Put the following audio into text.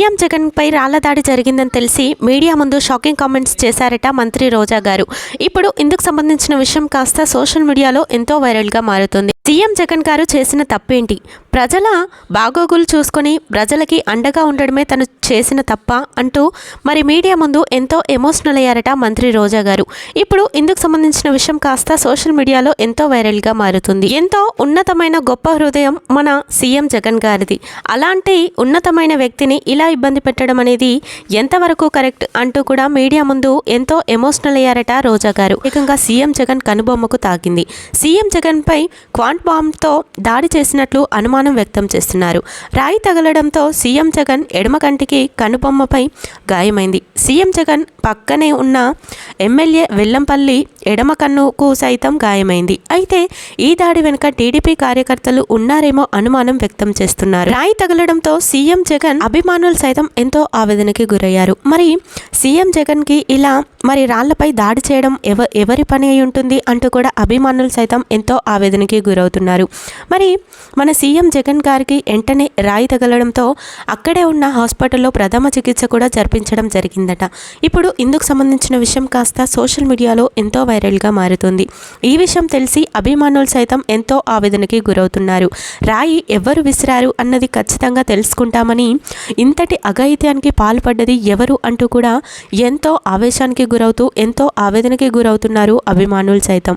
CM Jagan పై రాళ్ళ దాడి జరిగిందని తెలిసి మీడియా ముందు షాకింగ్ కామెంట్స్ చేశారట మంత్రి రోజా గారు. ఇప్పుడు ఇందుకు సంబంధించిన విషయం కాస్త సోషల్ మీడియాలో ఎంతో వైరల్గా మారుతుంది. సీఎం జగన్ గారు చేసిన తప్పేంటి? ప్రజల బాగోగులు చూసుకొని ప్రజలకి అండగా ఉండడమే తను చేసిన తప్ప అంటూ మరి మీడియా ముందు ఎంతో ఎమోషనల్ అయ్యారట మంత్రి రోజా గారు. ఇప్పుడు ఇందుకు సంబంధించిన విషయం కాస్త సోషల్ మీడియాలో ఎంతో వైరల్గా మారుతుంది. ఎంతో ఉన్నతమైన గొప్ప హృదయం మన సీఎం జగన్ గారిది. అలాంటి ఉన్నతమైన వ్యక్తిని ఇలా ఇబ్బంది పెట్టడం అనేది ఎంతవరకు కరెక్ట్ అంటూ కూడా మీడియా ముందు ఎంతో ఎమోషనల్ అయ్యారట రోజా గారు. ఏకంగా సీఎం జగన్ కనుబొమ్మకు తాకింది. సీఎం జగన్పై క్వాంట్ బాంబ్తో దాడి చేసినట్లు అనుమానం అనుమానం వ్యక్తం చేస్తున్నారు. రాయి తగలడంతో సీఎం జగన్ ఎడమ కంటికి కనుబొమ్మపై గాయమైంది. సీఎం జగన్ పక్కనే ఉన్న ఎమ్మెల్యే వెల్లంపల్లి ఎడమ కన్నుకు సైతం గాయమైంది. అయితే ఈ దాడి వెనుక టీడీపీ కార్యకర్తలు ఉన్నారేమో అనుమానం వ్యక్తం చేస్తున్నారు. రాయి తగలడంతో సీఎం జగన్ అభిమానులు సైతం ఎంతో ఆవేదనకి గురయ్యారు. మరి సీఎం జగన్కి ఇలా మరి రాళ్ళపై దాడి చేయడం ఎవ ఎవరి పని అయి ఉంటుంది అంటూ కూడా అభిమానులు సైతం ఎంతో ఆవేదనకి గురవుతున్నారు. మరి మన సీఎం జగన్ గారికి వెంటనే రాయి తగలడంతో అక్కడే ఉన్న హాస్పిటల్లో ప్రథమ చికిత్స కూడా జరిపించడం జరిగిందట. ఇప్పుడు ఇందుకు సంబంధించిన విషయం కాస్త సోషల్ మీడియాలో ఎంతో వైరల్గా మారుతుంది. ఈ విషయం తెలిసి అభిమానులు సైతం ఎంతో ఆవేదనకి గురవుతున్నారు. రాయి ఎవరు విసిరారు అన్నది ఖచ్చితంగా తెలుసుకుంటామని ఇంతటి అఘాయిత్యానికి పాల్పడ్డది ఎవరు అంటూ కూడా ఎంతో ఆవేశానికి గురవుతూ ఎంతో ఆవేదనకి గురవుతున్నారు అభిమానులు సైతం.